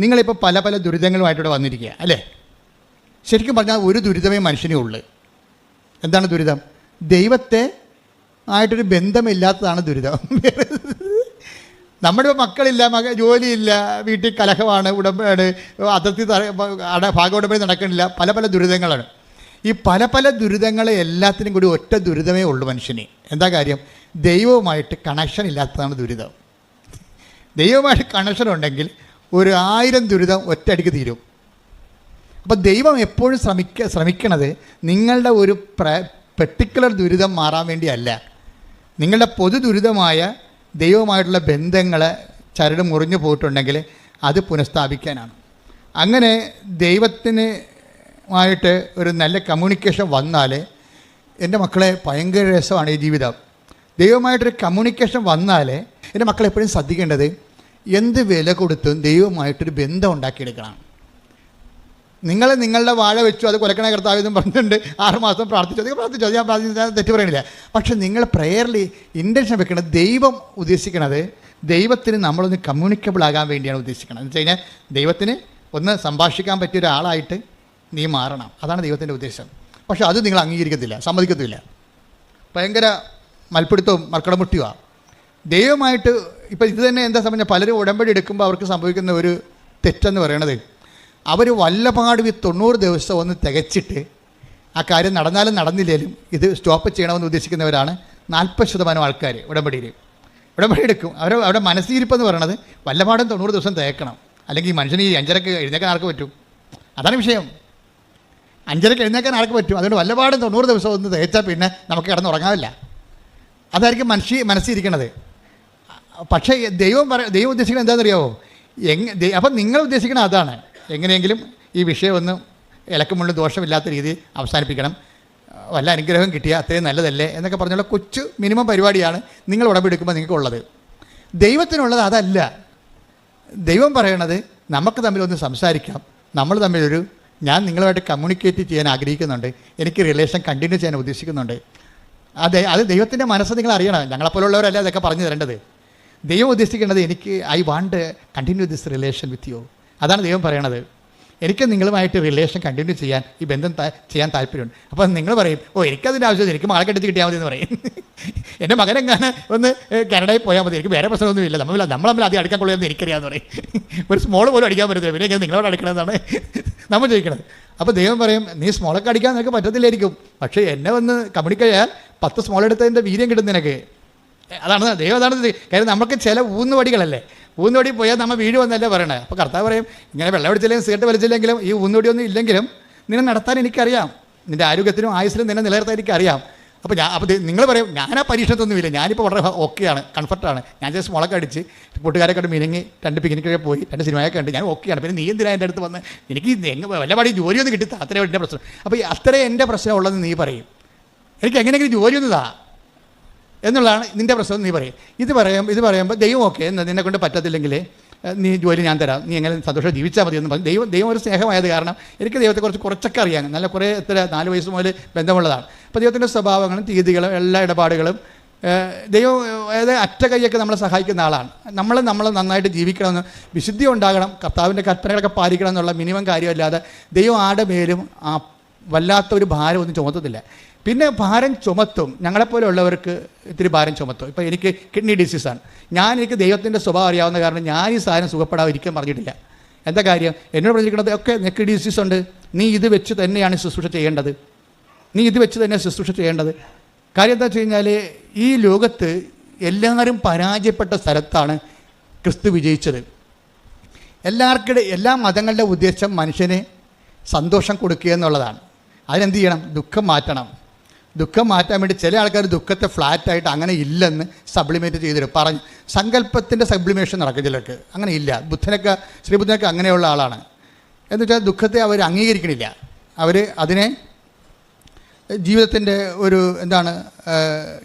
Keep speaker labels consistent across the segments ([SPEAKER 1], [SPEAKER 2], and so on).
[SPEAKER 1] നിങ്ങളിപ്പോൾ പല പല ദുരിതങ്ങളുമായിട്ടിവിടെ വന്നിരിക്കുക അല്ലേ? ശരിക്കും പറഞ്ഞാൽ ഒരു ദുരിതമേ മനുഷ്യനേ ഉള്ളൂ. എന്താണ് ദുരിതം? ദൈവത്തെ ആയിട്ടൊരു ബന്ധമില്ലാത്തതാണ് ദുരിതം. നമ്മുടെ മക്കളില്ല മക ജോലിയില്ല വീട്ടിൽ കലഹമാണ് ഉടമ്പടി അതിർത്തി ഭാഗ ഭാഗോടമ്പടി നടക്കണില്ല പല പല ദുരിതങ്ങളാണ്. ഈ പല പല ദുരിതങ്ങളെ എല്ലാത്തിനും കൂടി ഒറ്റ ദുരിതമേ ഉള്ളൂ മനുഷ്യന്. എന്താ കാര്യം? ദൈവവുമായിട്ട് കണക്ഷൻ ഇല്ലാത്തതാണ് ദുരിതം. ദൈവവുമായിട്ട് കണക്ഷൻ ഉണ്ടെങ്കിൽ ഒരു ആയിരം ദുരിതം ഒറ്റയടിക്ക് തീരും. അപ്പോൾ ദൈവം എപ്പോഴും ശ്രമിക്ക ശ്രമിക്കണത് നിങ്ങളുടെ ഒരു പെർട്ടിക്കുലർ ദുരിതം മാറാൻ വേണ്ടിയല്ല. നിങ്ങളുടെ പൊതു ദുരിതമായ ദൈവമായിട്ടുള്ള ബന്ധങ്ങൾ ചരട് മുറിഞ്ഞു പോയിട്ടുണ്ടെങ്കിൽ അത് പുനഃസ്ഥാപിക്കാനാണ്. അങ്ങനെ ദൈവത്തിന് ആയിട്ട് ഒരു നല്ല കമ്മ്യൂണിക്കേഷൻ വന്നാൽ എന്റെ മക്കളെ ഭയങ്കര രസമാണ് ഈ ജീവിതം. ദൈവമായിട്ടൊരു കമ്മ്യൂണിക്കേഷൻ വന്നാൽ എന്റെ മക്കളെപ്പോഴും ശ്രദ്ധിക്കേണ്ടത് എന്ത് വില കൊടുത്തും ദൈവമായിട്ടൊരു ബന്ധം ഉണ്ടാക്കിയെടുക്കണം. നിങ്ങൾ നിങ്ങളുടെ വാഴ വെച്ചു അത് കൊലക്കണ കർത്താവെന്നും പറഞ്ഞിട്ടുണ്ട്. ആറുമാസം പ്രാർത്ഥിച്ചു. അധികം പ്രാർത്ഥിച്ചു. ഞാൻ പ്രാർത്ഥിച്ചു. തെറ്റ് പറയണില്ല. പക്ഷെ നിങ്ങൾ പ്രേയറിൽ ഇന്റൻഷൻ വെക്കണം ദൈവം ഉദ്ദേശിക്കണത് ദൈവത്തിന് നമ്മളൊന്ന് കമ്മ്യൂണിക്കബിൾ ആകാൻ വേണ്ടിയാണ് ഉദ്ദേശിക്കുന്നത് എന്ന് വെച്ച് കഴിഞ്ഞാൽ ദൈവത്തിന് ഒന്ന് സംഭാഷിക്കാൻ പറ്റിയ ഒരാളായിട്ട് നീ മാറണം. അതാണ് ദൈവത്തിന്റെ ഉദ്ദേശം. പക്ഷെ അത് നിങ്ങൾ അംഗീകരിക്കത്തില്ല. സമ്മതിക്കത്തില്ല. ഭയങ്കര മൽപ്പിടുത്തവും മർക്കടമുട്ടിയുമാണ്. ദൈവമായിട്ട് ഇപ്പം ഇത് തന്നെ എന്താ സംബന്ധിച്ച പലരും ഉടമ്പടി എടുക്കുമ്പോൾ അവർക്ക് സംഭവിക്കുന്ന ഒരു തെറ്റെന്ന് പറയണത്. അവർ വല്ലപാട് ഈ തൊണ്ണൂറ് ദിവസം ഒന്ന് തികച്ചിട്ട് ആ കാര്യം നടന്നാലും നടന്നില്ലേലും ഇത് സ്റ്റോപ്പ് ചെയ്യണമെന്ന് ഉദ്ദേശിക്കുന്നവരാണ് നാൽപ്പത് ശതമാനം ആൾക്കാർ ഉടമ്പടിയിൽ ഉടമ്പടി എടുക്കും. അവർ അവരുടെ മനസ്സിരിപ്പെന്ന് പറയണത് വല്ലപാടും തൊണ്ണൂറ് ദിവസം തേക്കണം അല്ലെങ്കിൽ മനുഷ്യന് ഈ അഞ്ചരക്ക് എഴുന്നേക്കാൻ ആർക്ക് പറ്റും? അതാണ് വിഷയം. അഞ്ചരക്ക് എഴുന്നേക്കാൻ ആർക്ക് പറ്റും? അതുകൊണ്ട് വല്ലപാടും തൊണ്ണൂറ് ദിവസം ഒന്ന് തേച്ചാൽ പിന്നെ നമുക്ക് കിടന്നുറങ്ങാവില്ല. അതായിരിക്കും മനുഷ്യ മനസ്സിരിക്കണത് പക്ഷേ ദൈവം പറ ദൈവം ഉദ്ദേശിക്കുന്നത് എന്താണെന്നറിയാവോ? എങ് അപ്പം നിങ്ങൾ ഉദ്ദേശിക്കുന്നത് അതാണ്. എങ്ങനെയെങ്കിലും ഈ വിഷയം ഒന്ന് ഇലക്കമുള്ള ദോഷമില്ലാത്ത രീതിയിൽ അവസാനിപ്പിക്കണം. വല്ല അനുഗ്രഹം കിട്ടിയ അത്രയും നല്ലതല്ലേ എന്നൊക്കെ പറഞ്ഞുള്ള കൊച്ചു മിനിമം പരിപാടിയാണ് നിങ്ങൾ ഉടമ്പെടുക്കുമ്പോൾ നിങ്ങൾക്കുള്ളത്. ദൈവത്തിനുള്ളത് അതല്ല. ദൈവം പറയണത് നമുക്ക് തമ്മിലൊന്ന് സംസാരിക്കാം. നമ്മൾ തമ്മിലൊരു ഞാൻ നിങ്ങളുമായിട്ട് കമ്മ്യൂണിക്കേറ്റ് ചെയ്യാൻ ആഗ്രഹിക്കുന്നുണ്ട്. എനിക്ക് റിലേഷൻ കണ്ടിന്യൂ ചെയ്യാൻ ഉദ്ദേശിക്കുന്നുണ്ട്. അതെ അത് ദൈവത്തിന്റെ മനസ്സ് നിങ്ങൾ അറിയണം. ഞങ്ങളെപ്പോലുള്ളവരല്ല അതൊക്കെ പറഞ്ഞു തരേണ്ടത്? ദൈവം ഉദ്ദേശിക്കേണ്ടത് എനിക്ക് I want continue this relation with you അതാണ് ദൈവം പറയണത്. എനിക്ക് നിങ്ങളുമായിട്ട് റിലേഷൻ കണ്ടിന്യൂ ചെയ്യാൻ ഈ ബന്ധം ചെയ്യാൻ താല്പര്യമുണ്ട്. അപ്പോൾ നിങ്ങൾ പറയും ഓ എനിക്കതിന്റെ ആവശ്യമില്ല എനിക്ക് മകളെ കെട്ടി കിട്ടിയാൽ മതി എന്ന് പറയും. എന്റെ മകനെങ്ങാണ് ഒന്ന് കാനഡയിൽ പോയാൽ മതി. എനിക്ക് വേറെ പ്രശ്നമൊന്നുമില്ല നമ്മൾ നമ്മൾ തമ്മിൽ ആദ്യം അടിക്കാൻ കൊള്ളുമെന്ന് എനിക്കറിയാമെന്ന് പറയും. ഒരു സ്മോൾ പോലും അടിക്കാൻ പറ്റത്തില്ല. പിന്നെ ഞാൻ നിങ്ങളോട് അടിക്കണമെന്നാണ് നമ്മൾ ചോദിക്കണത്. അപ്പോൾ ദൈവം പറയും നീ സ്മോളൊക്കെ അടിക്കാൻ നിനക്ക് പറ്റത്തില്ലായിരിക്കും. പക്ഷേ എന്നെ വന്ന് കമ്മ്യൂണിക്കേറ്റ് ചെയ്യാൻ പത്ത് സ്മോൾ എടുത്തതിന്റെ വീര്യം കിട്ടും നിനക്ക്. അതാണ് ദൈവം അതാണ്. കാര്യം നമുക്ക് ചില ഊന്നുവടികളല്ലേ ഊന്നുവടി പോയാൽ നമ്മൾ വീട് വന്നല്ലേ പറയണേ. അപ്പോൾ കർത്താവ് പറയും ഇങ്ങനെ വെള്ളം അടിച്ചില്ലെങ്കിലും സീറ്റ് വലിച്ചില്ലെങ്കിലും ഈ ഊന്നുവടിയൊന്നും ഇല്ലെങ്കിലും നിന്നെ നടത്താൻ എനിക്കറിയാം. നിന്റെ ആരോഗ്യത്തിനും ആയുസിലും നിന്നെ നിലനിർത്താൻ എനിക്കറിയാം. അപ്പോൾ ഞാൻ അപ്പോൾ നിങ്ങൾ പറയും ഞാൻ ആ പരീക്ഷണത്തൊന്നുമില്ല. ഞാനിപ്പോൾ വളരെ ഓക്കെയാണ് കംഫർട്ടാണ്. ഞാൻ ജസ്റ്റ് മുളക് അടിച്ച് കൂട്ടുകാരെ കണ്ട് മിനിങ്ങി രണ്ട് പിക്നിക്കൊക്കെ പോയി രണ്ട് സിനിമയൊക്കെ ഉണ്ട് ഞാൻ ഓക്കെയാണ്. പിന്നെ നീ എന്തിനാ എന്റെ അടുത്ത് വന്ന് എനിക്ക് വല്ല പാടി ജോലിയൊന്നും കിട്ടി അത്രയും എന്റെ പ്രശ്നം. അപ്പോൾ അത്രയും എന്റെ പ്രശ്നമുള്ളതെന്ന് നീ പറയും. എനിക്ക് എങ്ങനെയെങ്കിലും ജോലിയൊന്നും താ എന്നുള്ളതാണ് നിന്റെ പ്രശ്നം നീ പറയും. ഇത് പറയും ഇത് പറയുമ്പോൾ ദൈവം ഓക്കെ എന്ന് നിന്നെ കൊണ്ട് പറ്റത്തില്ലെങ്കിൽ നീ ജോലി ഞാൻ തരാം നീ എങ്ങനെ സന്തോഷം ജീവിച്ചാൽ മതി എന്ന് പറഞ്ഞു ദൈവം ദൈവം ഒരു സ്നേഹമായത് കാരണം എനിക്ക് ദൈവത്തെ കുറച്ച് കുറച്ചൊക്കെ അറിയാം. നല്ല കുറേ എത്ര നാല് വയസ്സ് മുതൽ ബന്ധമുള്ളതാണ്. അപ്പോൾ ദൈവത്തിന്റെ സ്വഭാവങ്ങളും തീയതികളും എല്ലാ ഇടപാടുകളും ദൈവം അതായത് അറ്റ കൈയൊക്കെ നമ്മളെ സഹായിക്കുന്ന ആളാണ്. നമ്മൾ നമ്മൾ നന്നായിട്ട് ജീവിക്കണമെന്ന് വിശുദ്ധി ഉണ്ടാകണം കർത്താവിന്റെ കൽപ്പനകളൊക്കെ പാലിക്കണം എന്നുള്ള മിനിമം കാര്യമല്ലാതെ ദൈവം ആടെ മേലും ആ വല്ലാത്ത ഒരു ഭാരം ഒന്നും ചുമത്തത്തില്ല. പിന്നെ ഭാരം ചുമത്തും. ഞങ്ങളെപ്പോലെയുള്ളവർക്ക് ഇത്തിരി ഭാരം ചുമത്തും. ഇപ്പോൾ എനിക്ക് കിഡ്നി ഡിസീസാണ് ഞാൻ എനിക്ക് ദൈവത്തിന്റെ സ്വഭാവം അറിയാവുന്ന കാരണം ഞാൻ ഈ സാധനം സുഖപ്പെടാതിരിക്കാൻ പറഞ്ഞിട്ടില്ല. എന്താ കാര്യം? എന്നോട് പറഞ്ഞിരിക്കുന്നത് ഒക്കെ നെക്ക് ഡിസീസ് ഉണ്ട്. നീ ഇത് വെച്ച് തന്നെയാണ് ശുശ്രൂഷ ചെയ്യേണ്ടത്. നീ ഇത് വെച്ച് തന്നെ ശുശ്രൂഷ ചെയ്യേണ്ടത്. കാര്യം എന്താ വെച്ച് കഴിഞ്ഞാൽ ഈ ലോകത്ത് എല്ലാവരും പരാജയപ്പെട്ട സ്ഥലത്താണ് ക്രിസ്തു വിജയിച്ചത്. എല്ലാവർക്കിടെ എല്ലാ മതങ്ങളുടെ ഉദ്ദേശം മനുഷ്യന് സന്തോഷം കൊടുക്കുക എന്നുള്ളതാണ്. അതിനെന്ത് ചെയ്യണം? ദുഃഖം മാറ്റണം. ദുഃഖം മാറ്റാൻ വേണ്ടി ചില ആൾക്കാർ ദുഃഖത്തെ ഫ്ലാറ്റായിട്ട് അങ്ങനെ ഇല്ലെന്ന് സപ്ലിമേറ്റ് ചെയ്തിട്ട് പറഞ്ഞു സങ്കല്പത്തിന്റെ സബ്ലിമേഷൻ നടക്കും ചിലർക്ക്. അങ്ങനെ ഇല്ല. ബുദ്ധനൊക്കെ ശ്രീബുദ്ധനൊക്കെ അങ്ങനെയുള്ള ആളാണ്. എന്ന് വെച്ചാൽ ദുഃഖത്തെ അവർ അംഗീകരിക്കണില്ല. അവർ അതിനെ ജീവിതത്തിന്റെ ഒരു എന്താണ്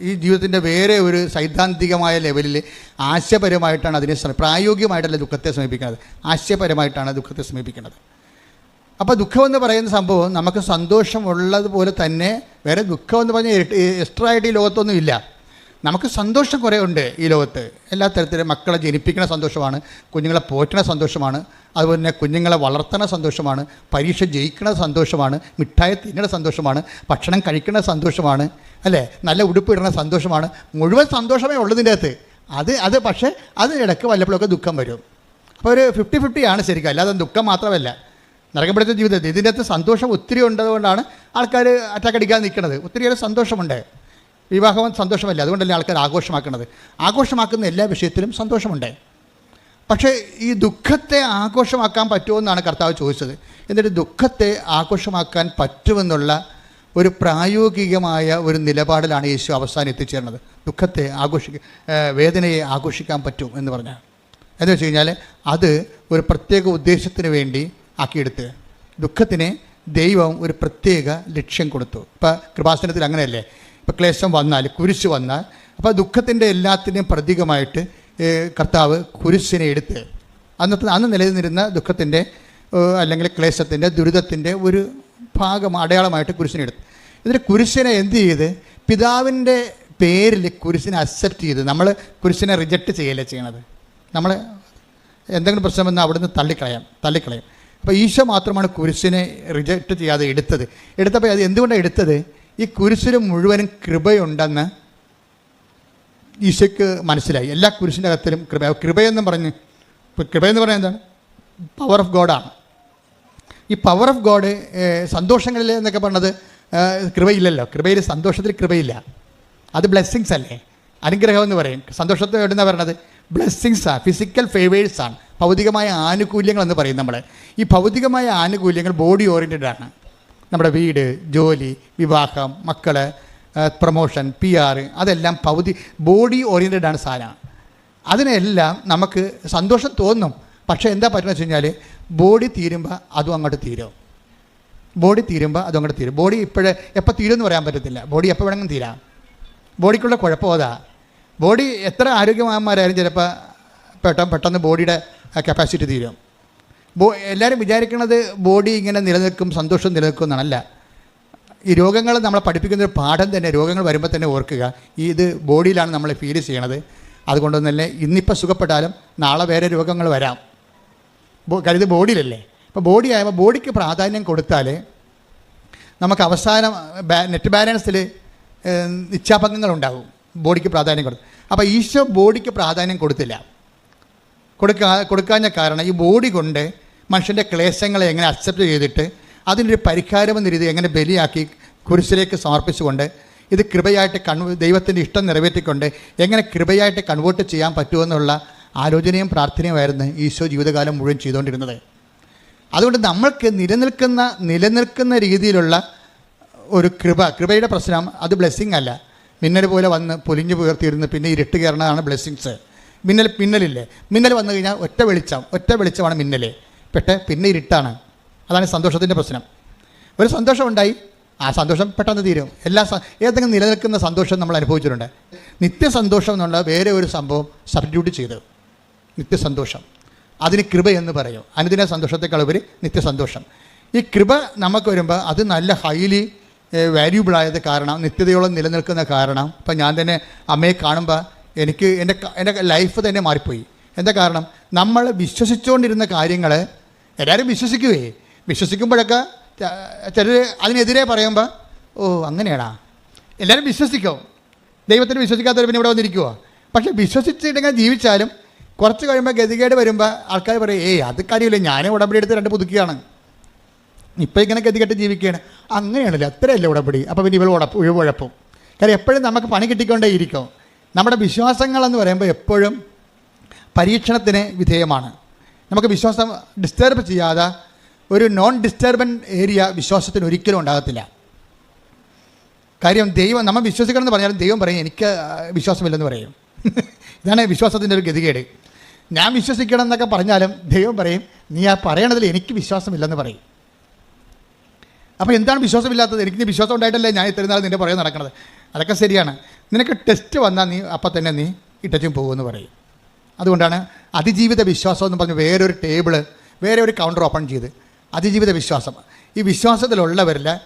[SPEAKER 1] ഈ ജീവിതത്തിന്റെ വേറെ ഒരു സൈദ്ധാന്തികമായ ലെവലിൽ ആശയപരമായിട്ടാണ് അതിനെ പ്രായോഗികമായിട്ടല്ല ദുഃഖത്തെ സമീപിക്കുന്നത്. ആശയപരമായിട്ടാണ് ദുഃഖത്തെ സമീപിക്കുന്നത്. അപ്പോൾ ദുഃഖമെന്ന് പറയുന്ന സംഭവം നമുക്ക് സന്തോഷമുള്ളതുപോലെ തന്നെ വേറെ ദുഃഖമെന്ന് പറഞ്ഞാൽ എക്സ്ട്രാ ആയിട്ട് ഈ ലോകത്തൊന്നും ഇല്ല. നമുക്ക് സന്തോഷം കുറേ ഉണ്ട് ഈ ലോകത്ത്. എല്ലാ തരത്തിലും മക്കളെ ജനിപ്പിക്കുന്ന സന്തോഷമാണ് കുഞ്ഞുങ്ങളെ പോറ്റണ സന്തോഷമാണ് അതുപോലെ തന്നെ കുഞ്ഞുങ്ങളെ വളർത്തണ സന്തോഷമാണ് പരീക്ഷ ജയിക്കണ സന്തോഷമാണ് മിഠായി തിന്നണ സന്തോഷമാണ് ഭക്ഷണം കഴിക്കണ സന്തോഷമാണ് അല്ലേ? നല്ല ഉടുപ്പ് ഇടണ സന്തോഷമാണ്. മുഴുവൻ സന്തോഷമേ ഉള്ളതിന്റെ അകത്ത്. അത് അത് പക്ഷേ അതിനിടയ്ക്ക് വല്ലപ്പോഴൊക്കെ ദുഃഖം വരും. അപ്പോൾ ഒരു ഫിഫ്റ്റി ഫിഫ്റ്റിയാണ് ശരിക്കും. അല്ലാതെ ദുഃഖം മാത്രമല്ല. നരകപ്പെടുത്ത ജീവിതത്തിൽ ഇതിന്റെ അകത്ത് സന്തോഷം ഒത്തിരി ഉണ്ടതുകൊണ്ടാണ് ആൾക്കാർ അറ്റാക്ക് അടിക്കാൻ നിൽക്കുന്നത്. ഒത്തിരിയേറെ സന്തോഷമുണ്ട്. വിവാഹം സന്തോഷമല്ല? അതുകൊണ്ടല്ലേ ആൾക്കാർ ആഘോഷമാക്കുന്നത്. ആഘോഷമാക്കുന്ന എല്ലാ വിഷയത്തിലും സന്തോഷമുണ്ട്. പക്ഷേ ഈ ദുഃഖത്തെ ആഘോഷമാക്കാൻ പറ്റുമോ എന്നാണ് കർത്താവ് ചോദിച്ചത്. എന്നിട്ട് ദുഃഖത്തെ ആഘോഷമാക്കാൻ പറ്റുമെന്നുള്ള ഒരു പ്രായോഗികമായ ഒരു നിലപാടിലാണ് യേശു അവസാനം എത്തിച്ചേർന്നത്. ദുഃഖത്തെ ആഘോഷിക്ക വേദനയെ ആഘോഷിക്കാൻ പറ്റും എന്ന് പറഞ്ഞാൽ. എന്ന് വെച്ച് കഴിഞ്ഞാൽ അത് ഒരു പ്രത്യേക ഉദ്ദേശത്തിന് വേണ്ടി ആക്കിയെടുത്ത് ദുഃഖത്തിന് ദൈവം ഒരു പ്രത്യേക ലക്ഷ്യം കൊടുത്തു. ഇപ്പം കൃപാസനത്തിൽ അങ്ങനെയല്ലേ? ഇപ്പം ക്ലേശം വന്നാൽ കുരിശ് വന്നാൽ അപ്പോൾ ദുഃഖത്തിന്റെ എല്ലാത്തിന്റെയും പ്രതീകമായിട്ട് കർത്താവ് കുരിശിനെ എടുത്ത് അന്നത്തെ അന്ന് നിലനിന്നിരുന്ന ദുഃഖത്തിന്റെ അല്ലെങ്കിൽ ക്ലേശത്തിന്റെ ദുരിതത്തിന്റെ ഒരു ഭാഗം അടയാളമായിട്ട് കുരിശിനെ എടുത്തു. എന്നിട്ട് കുരിശിനെ എന്ത് ചെയ്ത്? പിതാവിന്റെ പേരിൽ കുരിശിനെ അക്സെപ്റ്റ് ചെയ്ത് നമ്മൾ കുരിശിനെ റിജക്റ്റ് ചെയ്യല്ലേ ചെയ്യണത്? നമ്മൾ എന്തെങ്കിലും പ്രശ്നം വന്നാൽ അവിടുന്ന് തള്ളിക്കളയാം തള്ളിക്കളയാം. അപ്പോൾ ഈശോ മാത്രമാണ് കുരിശിനെ റിജക്റ്റ് ചെയ്യാതെ എടുത്തത്. എടുത്തപ്പോൾ അത് എന്തുകൊണ്ടാണ് എടുത്തത്? ഈ കുരിശിന് മുഴുവനും കൃപയുണ്ടെന്ന് ഈശോയ്ക്ക് മനസ്സിലായി. എല്ലാ കുരിശിന്റെ അകത്തിലും കൃപ. കൃപയെന്ന് പറഞ്ഞ് ഇപ്പോൾ കൃപയെന്ന് പറഞ്ഞാൽ എന്താണ്? പവർ ഓഫ് ഗോഡാണ് ഈ പവർ ഓഫ് ഗോഡ് സന്തോഷങ്ങളിൽ എന്നൊക്കെ പറഞ്ഞത് കൃപയില്ലല്ലോ. കൃപയിൽ സന്തോഷത്തിൽ കൃപയില്ല. അത് ബ്ലെസ്സിങ്സ് അല്ലേ? അനുഗ്രഹം എന്ന് പറയും. സന്തോഷത്തെ എവിടുന്ന പറയണത് ബ്ലെസ്സിങ്സ് ആണ് ഫിസിക്കൽ ഫേവേഴ്സാണ് ഭൗതികമായ ആനുകൂല്യങ്ങൾ എന്ന് പറയും നമ്മൾ ഈ ഭൗതികമായ ആനുകൂല്യങ്ങൾ ബോഡി ഓറിയന്റഡ് ആണ്. നമ്മുടെ വീട് ജോലി വിവാഹം മക്കൾ പ്രൊമോഷൻ പി ആർ അതെല്ലാം ഭൗതി ബോഡി ഓറിയന്റഡ് ആണ് സാധനം അതിനെല്ലാം നമുക്ക് സന്തോഷം തോന്നും. പക്ഷേ എന്താ പറ്റുന്നത് വെച്ച് കഴിഞ്ഞാൽ ബോഡി തീരുമ്പോൾ അതും അങ്ങോട്ട് തീരും. ബോഡി തീരുമ്പോൾ അതും അങ്ങോട്ട് തീരും. ബോഡി ഇപ്പോഴേ എപ്പോൾ തീരുമെന്ന് പറയാൻ പറ്റത്തില്ല. ബോഡി എപ്പോൾ വേണമെങ്കിലും തീരാം. ബോഡിക്കുള്ള കുഴപ്പം അതാ. ബോഡി എത്ര ആരോഗ്യവാന്മാരായാലും ചിലപ്പോൾ പെട്ടെന്ന് പെട്ടെന്ന് ബോഡിയുടെ കപ്പാസിറ്റി തീരും. ബോ എല്ലാവരും വിചാരിക്കുന്നത് ബോഡി ഇങ്ങനെ നിലനിൽക്കും സന്തോഷം നിലനിൽക്കും എന്നാണല്ല ഈ രോഗങ്ങൾ നമ്മളെ പഠിപ്പിക്കുന്ന ഒരു പാഠം തന്നെ രോഗങ്ങൾ വരുമ്പോൾ തന്നെ ഓർക്കുക. ഈ ഇത് ബോഡിയിലാണ് നമ്മൾ ഫീൽ ചെയ്യണത്. അതുകൊണ്ട് തന്നെ ഇന്നിപ്പോൾ സുഖപ്പെട്ടാലും നാളെ വേറെ രോഗങ്ങൾ വരാം. കരുത് ബോഡിയിലല്ലേ? അപ്പോൾ ബോഡി ആയപ്പോൾ ബോഡിക്ക് പ്രാധാന്യം കൊടുത്താൽ നമുക്ക് അവസാനം നെറ്റ് ബാലൻസിൽ ഇച്ഛാഭംഗങ്ങളുണ്ടാകും ബോഡിക്ക് പ്രാധാന്യം കൊടുത്തു. അപ്പോൾ ഈശോ ബോഡിക്ക് പ്രാധാന്യം കൊടുത്തില്ല. കൊടുക്കാ കൊടുക്കാഞ്ഞ കാരണം ഈ ബോഡി കൊണ്ട് മനുഷ്യന്റെ ക്ലേശങ്ങളെ എങ്ങനെ അക്സെപ്റ്റ് ചെയ്തിട്ട് അതിനൊരു പരിഹാരമെന്ന രീതി എങ്ങനെ ബലിയാക്കി കുരിശിലേക്ക് സമർപ്പിച്ചുകൊണ്ട് ഇത് കൃപയായിട്ട് കൺവ ദൈവത്തിന്റെ ഇഷ്ടം നിറവേറ്റിക്കൊണ്ട് എങ്ങനെ കൃപയായിട്ട് കൺവേർട്ട് ചെയ്യാൻ പറ്റുമെന്നുള്ള ആലോചനയും പ്രാർത്ഥനയുമായിരുന്നു ഈശോ ജീവിതകാലം മുഴുവൻ ചെയ്തുകൊണ്ടിരുന്നത്. അതുകൊണ്ട് നമ്മൾക്ക് നിലനിൽക്കുന്ന നിലനിൽക്കുന്ന രീതിയിലുള്ള ഒരു കൃപ കൃപയുടെ പ്രശ്നം അത് ബ്ലെസ്സിങ് അല്ല. മിന്നൽ പോലെ വന്ന് പൊലിഞ്ഞു പുയർത്തിയിരുന്ന് പിന്നെ ഇരുട്ട് കയറണതാണ് ബ്ലെസ്സിങ്സ്. മിന്നൽ മിന്നലില്ലേ? മിന്നൽ വന്നു കഴിഞ്ഞാൽ ഒറ്റ വെളിച്ചം ഒറ്റ വെളിച്ചമാണ് മിന്നൽ. പെട്ടെ പിന്നെ ഇരുട്ടാണ്. അതാണ് സന്തോഷത്തിന്റെ പ്രശ്നം. ഒരു സന്തോഷമുണ്ടായി ആ സന്തോഷം പെട്ടെന്ന് തീരും. എല്ലാ ഏതെങ്കിലും നിലനിൽക്കുന്ന സന്തോഷം നമ്മൾ അനുഭവിച്ചിട്ടുണ്ട്. നിത്യസന്തോഷം എന്നുള്ള വേറെ ഒരു സംഭവം സബ്സ്റ്റിറ്റ്യൂട്ട് ചെയ്തു. നിത്യസന്തോഷം. അതിന് കൃപ എന്ന് പറയും. അനുദിന സന്തോഷത്തെക്കാൾ ഉപരി നിത്യസന്തോഷം. ഈ കൃപ നമുക്ക് വരുമ്പോൾ അത് നല്ല ഹൈലി വാല്യൂബിൾ ആയത് കാരണം നിത്യതയോളം നിലനിൽക്കുന്ന കാരണം. ഇപ്പം ഞാൻ തന്നെ അമ്മയെ കാണുമ്പോൾ എനിക്ക് എന്റെ എന്റെ ലൈഫ് തന്നെ മാറിപ്പോയി. എന്താ കാരണം? നമ്മൾ വിശ്വസിച്ചുകൊണ്ടിരുന്ന കാര്യങ്ങൾ എല്ലാവരും വിശ്വസിക്കുവേ. വിശ്വസിക്കുമ്പോഴൊക്കെ ചിലർ അതിനെതിരെ പറയുമ്പോൾ ഓ അങ്ങനെയാണാ എല്ലാവരും വിശ്വസിക്കും? ദൈവത്തിന് വിശ്വസിക്കാത്തവർ പിന്നെ ഇവിടെ വന്നിരിക്കുമോ പക്ഷേ വിശ്വസിച്ചിട്ടെങ്കിൽ ജീവിച്ചാലും കുറച്ച് കഴിയുമ്പോൾ ഗതികേട് വരുമ്പോൾ ആൾക്കാർ പറയും ഏയ് അത് കാര്യമില്ല. ഞാനും ഉടമ്പടി എടുത്ത് രണ്ട് പുതുക്കുകയാണ് ഇപ്പം ഇങ്ങനെ ഗതികെട്ട് ജീവിക്കുകയാണ്. അങ്ങനെയാണല്ലോ? അത്രയല്ല ഉടമ്പടി. അപ്പോൾ പിന്നെ ഇവൾ ഉടപ്പ് ഉഴപ്പുഴപ്പും കാര്യം എപ്പോഴും നമുക്ക് പണി കിട്ടിക്കൊണ്ടേ ഇരിക്കും നമ്മുടെ വിശ്വാസങ്ങളെന്ന് പറയുമ്പോൾ എപ്പോഴും പരീക്ഷണത്തിന് വിധേയമാണ്. നമുക്ക് വിശ്വാസം ഡിസ്റ്റർബ് ചെയ്യാതെ ഒരു നോൺ ഡിസ്റ്റർബൻ ഏരിയ വിശ്വാസത്തിന് ഒരിക്കലും ഉണ്ടാകത്തില്ല. കാര്യം ദൈവം നമ്മൾ വിശ്വസിക്കണമെന്ന് പറഞ്ഞാലും ദൈവം പറയും എനിക്ക് വിശ്വാസമില്ലെന്ന് പറയും. ഇതാണ് വിശ്വാസത്തിന്റെ ഒരു ഗതികേട്. ഞാൻ വിശ്വസിക്കണം എന്നൊക്കെ പറഞ്ഞാലും ദൈവം പറയും നീ ആ പറയണതിൽ എനിക്ക് വിശ്വാസമില്ലെന്ന് പറയും. അപ്പോൾ എന്താണ് വിശ്വാസമില്ലാത്തത്? എനിക്ക് വിശ്വാസം ഉണ്ടായിട്ടല്ലേ ഞാൻ ഇത്രയും നാൾ നിന്റെ പുറകെ നടക്കണത്? അതൊക്കെ ശരിയാണ്. നിനക്ക് ടെസ്റ്റ് വന്നാൽ നീ അപ്പം തന്നെ നീ ഇട്ടച്ചും പോകുമെന്ന് പറയും. അതുകൊണ്ടാണ് അതിജീവിത വിശ്വാസം എന്ന് പറഞ്ഞ് വേറൊരു ടേബിൾ വേറെ ഒരു കൗണ്ടർ ഓപ്പൺ ചെയ്ത് അതിജീവിത വിശ്വാസം. ഈ വിശ്വാസത്തിലുള്ളവരിൽ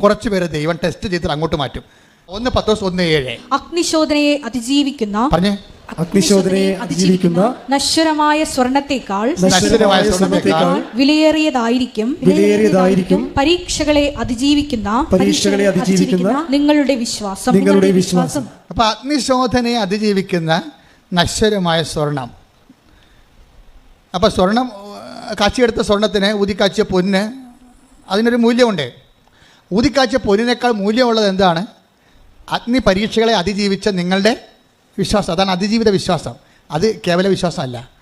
[SPEAKER 1] കുറച്ച് പേര് ദൈവം ടെസ്റ്റ് ചെയ്തിട്ട് അങ്ങോട്ട് മാറ്റും. ഒന്ന് പത്തോസ് ഒന്ന് ഏഴ്.
[SPEAKER 2] അഗ്നിശോധനയെ അതിജീവിക്കുന്ന
[SPEAKER 1] പറഞ്ഞേ.
[SPEAKER 3] അഗ്നിശോധനയെ അതിജീവിക്കുന്ന
[SPEAKER 2] നശ്വരമായ സ്വർണത്തെക്കാൾ
[SPEAKER 3] നശ്വരമായ സ്വർണത്തേക്കാൾ
[SPEAKER 2] വിലയേറിയതായിരിക്കും.
[SPEAKER 3] വിലയേറിയതായിരിക്കും
[SPEAKER 2] പരീക്ഷകളെ അതിജീവിക്കുന്ന
[SPEAKER 3] പരീക്ഷകളെ അതിജീവിക്കുന്ന
[SPEAKER 2] നിങ്ങളുടെ വിശ്വാസം.
[SPEAKER 3] നിങ്ങളുടെ വിശ്വാസം.
[SPEAKER 1] അപ്പോൾ അഗ്നിശോധനയെ അതിജീവിക്കുന്ന നശ്വരമായ സ്വർണം. അപ്പൊ സ്വർണം കാച്ചിയെടുത്ത സ്വർണത്തിന് ഊതിക്കാച്ചിയ പൊന്ന് അതിനൊരു മൂല്യമുണ്ട്. ഊതിക്കാച്ചിയ പൊന്നിനേക്കാൾ മൂല്യമുള്ളത് എന്താണ്? അഗ്നി പരീക്ഷകളെ അതിജീവിച്ച നിങ്ങളുടെ വിശ്വാസം. അതാണ് അതിജീവിത വിശ്വാസം. അത് കേവല വിശ്വാസമല്ല.